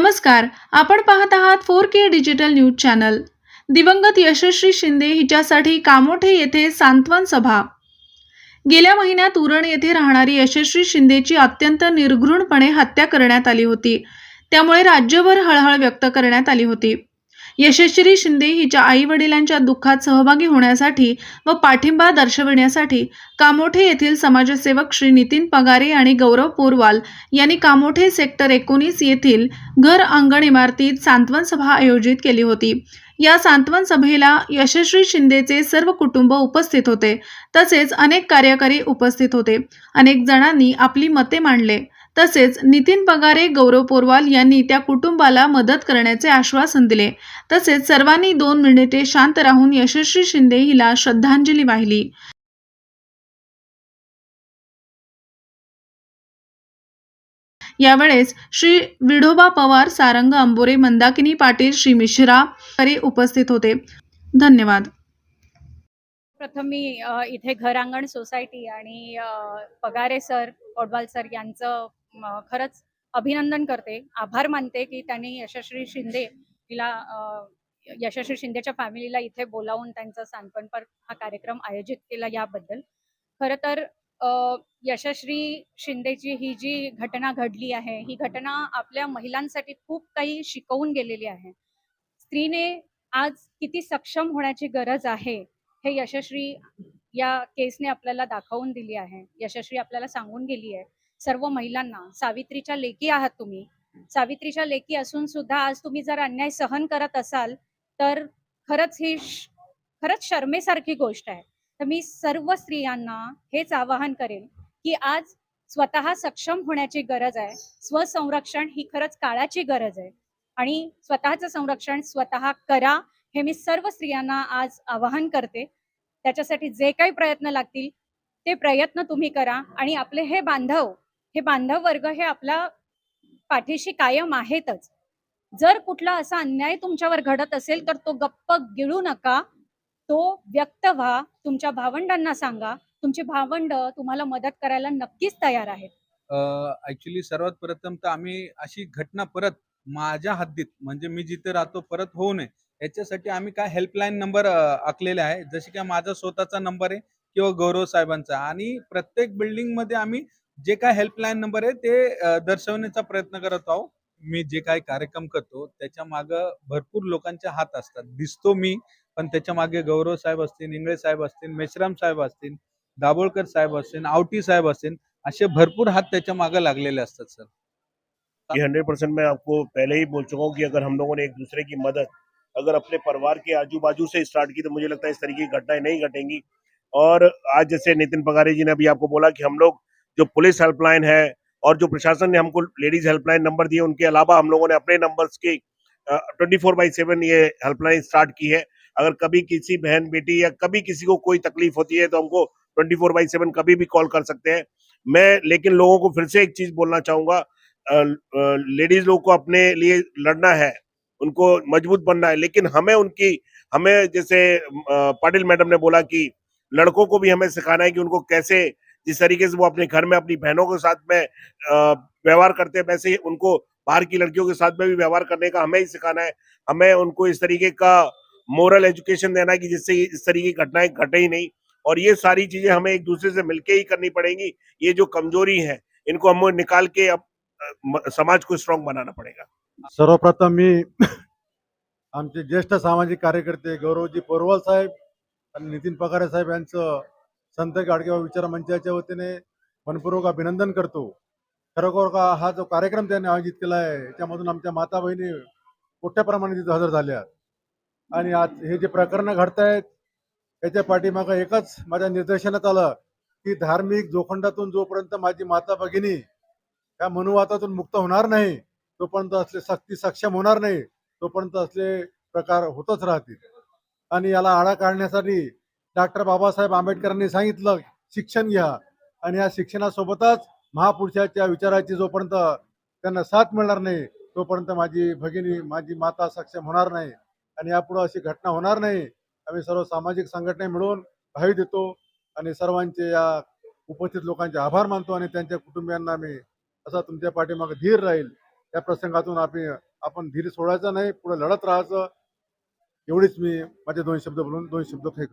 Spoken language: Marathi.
नमस्कार आपण पाहत आहात four K digital news channel. दिवंगत यशस्वी शिंदे हिच्यासाठी कामोठे येथे सांत्वन सभा. गेल्या महिन्यात उरण येथे राहणारी यशस्वी शिंदेची अत्यंत निर्घृणपणे हत्या करण्यात आली होती. त्यामुळे राज्यभर हळहळ व्यक्त करण्यात आली होती. यशस्वी शिंदे हिच्या आई वडिलांच्या दुःखात सहभागी होण्यासाठी व पाठिंबा दर्शविण्यासाठी कामोठे येथील समाजसेवक श्री नितीन पगारे आणि गौरव पोरवाल यांनी कामोठे सेक्टर एकोणीस येथील घर अंगण इमारतीत सांत्वन सभा आयोजित केली होती. या सांत्वन सभेला यशस्वी शिंदेचे सर्व कुटुंब उपस्थित होते. तसेच अनेक कार्यकारी उपस्थित होते. अनेक जणांनी आपली मते मांडले. तसेच नितीन पगारे गौरव पोरवाल यांनी त्या कुटुंबाला मदत करण्याचे आश्वासन दिले. तसेच सर्वांनी दोन मिनिटे शांत राहून यशस्वी शिंदे हिला श्रद्धांजली वाहिली. यावेळेस श्री विढोबा पवार सारंग अंबोरे मंदाकिनी पाटील श्री मिश्रा उपस्थित होते. धन्यवाद. प्रथम मी इथे घरांगण सोसायटी आणि पगारे सर ओडवाल सर यांचं खरंच अभिनंदन करते. आभार मानते की त्यांनी यशस्वी शिंदे हिला यशस्वी शिंदेच्या फॅमिलीला इथे बोलावून त्यांचा सांत्वनपर हा कार्यक्रम आयोजित केला याबद्दल. खरं तर अ, यशस्वी शिंदेची ही जी घटना घडली आहे ही घटना आपल्या महिलांसाठी खूप काही शिकवून गेलेली आहे. स्त्रीने आज किती सक्षम होण्याची गरज आहे हे यशस्वी या केसने आपल्याला दाखवून दिली आहे. यशस्वी आपल्याला सांगून गेली आहे. सर्व महिलांना सावित्रीच्या लेखी आहात तुम्ही. सावित्रीच्या लेखी असून सुद्धा आज तुम्ही जर अन्याय सहन करत असाल तर खरंच ही खरंच शर्मेसारखी गोष्ट आहे. तर मी सर्व स्त्रियांना हेच आवाहन करेन की आज स्वतः सक्षम होण्याची गरज आहे. स्वसंरक्षण ही खरंच काळाची गरज आहे. आणि स्वतःचं संरक्षण स्वतः करा हे मी सर्व स्त्रियांना आज आवाहन करते. त्याच्यासाठी जे काही प्रयत्न लागतील ते प्रयत्न तुम्ही करा. आणि आपले हे बांधव हे बांधव वर्ग हे आपला पाठीशी कायम आहेतच. जर कुठला असा अन्याय तुमच्यावर घडत असेल तर तो गप्प गिळू नका. तो व्यक्त व्हा. तुमच्या भावंडांना सांगा. तुमची भावंड तुम्हाला मदत करायला नक्कीच तयार आहेत. ऍक्च्युली सर्वात प्रथम तर आम्ही अशी घटना परत माझ्या हद्दीत म्हणजे मी जिथे राहतो परत होऊ नये. याच्यासाठी आम्ही काय हेल्पलाईन नंबर आखलेले आहे. जसे की माझा स्वतःचा नंबर आहे किंवा गौरव साहेबांचा. आणि प्रत्येक बिल्डिंगमध्ये आम्ही जे काय हेल्पलाईन नंबर आहे ते दर्शवण्याचा प्रयत्न करत आहोत मी जे काय कार्यक्रम करतो त्याच्यामागे भरपूर लोकांच्या हात असतात. दिसतो मी पण त्याच्यामागे गौरव साहेब असतील इंगळे साहेब असतील मेश्राम साहेब असतील दाभोळकर साहेब असतील आवटी साहेब असतील असे भरपूर हात त्याच्यामागे लागलेले असतात सर. ये हंड्रेड परसेंट मैं आपको पहले ही बोल चुका हूँ कि अगर हम लोगों ने एक दूसरे की मदद अगर अपने परिवार के आजू बाजू से स्टार्ट की तो मुझे लगता है इस तरीके की घटनाएं नहीं घटेंगी। और आज जैसे नितिन पगारे जी ने अभी आपको बोला कि हम लोग जो पुलिस हेल्पलाइन है और जो प्रशासन ने हमको लेडीज़ हेल्पलाइन नंबर दिए, उनके अलावा हम लोगों ने अपने नंबर्स की ट्वेंटी फोर बाई सेवन ये हेल्पलाइन स्टार्ट की है। अगर कभी किसी बहन, बेटी या कभी किसी को कोई तकलीफ़ होती है तो हमको ट्वेंटी फोर बाई सेवन कभी भी कॉल कर सकते हैं। मैं लेकिन लोगों को फिर से एक चीज़ बोलना चाहूँगा लेडीज़ लोग को अपने लिए लड़ना है, उनको मज़बूत बनना है, लेकिन हमें उनकी, हमें जैसे पाटिल मैडम ने बोला कि लड़कों को भी हमें सिखाना है कि उनको कैसे जिस तरीके से वो अपने घर में, अपनी बहनों के साथ में व्यवहार करते हैं, वैसे ही उनको बाहर की लड़कियों के साथ में भी व्यवहार करने का हमें ही सिखाना है। हमें उनको इस तरीके का मोरल एजुकेशन देना है कि जिससे इस तरीके की घटनाएँ घटे ही नहीं। और ये सारी चीज़ें हमें एक दूसरे से मिलके ही करनी पड़ेंगी। ये जो कमज़ोरी है, इनको हम निकाल के अब समाज को स्ट्रांग बनाना पड़ेगा। सर्वप्रथम मी, आमचे ज्येष्ठ सामाजिक कार्यकर्ते गौरवजी पोरवल साहेब नितीन पगारे साहेब यांचं संत गाडगेबाबा विचार मंचाच्या वतीने मनपूर्वक अभिनंदन करतो. खरोखर का हा जो कार्यक्रम त्यांनी आयोजित केला आहे याच्यामधून आमच्या माता बहिणी मोठ्या प्रमाणात तिथे हजर झाल्या आणि आज हे जे प्रकरणं घडत आहेत याच्या पाठीमागं एकच माझ्या निर्देशनात आलं की धार्मिक जोखंडातून जोपर्यंत माझी माता भगिनी या मनुवातातून मुक्त होणार नाही तोपर्यंत असले सक्ती सक्षम होणार नाही तोपर्यंत असले प्रकार होतच राहतील. आणि याला आळा काढण्यासाठी डॉक्टर बाबासाहेब आंबेडकरांनी सांगितलं शिक्षण घ्या. आणि या शिक्षणासोबतच महापुरुषाच्या विचाराची जोपर्यंत त्यांना साथ मिळणार नाही तोपर्यंत माझी भगिनी माझी माता सक्षम होणार नाही. आणि यापुढे अशी घटना होणार नाही. आम्ही सर्व सामाजिक संघटने मिळून भावी देतो. आणि सर्वांचे या उपस्थित लोकांचे आभार मानतो आणि त्यांच्या कुटुंबियांना मी असा तुमच्या पाठीमागे धीर राहील. या प्रसंगातून आम्ही आपण धीर सोडायचा नाही पुढे लढत राहायचं. एवढीच मी माझे दोन शब्द बोलून दोन शब्द फेक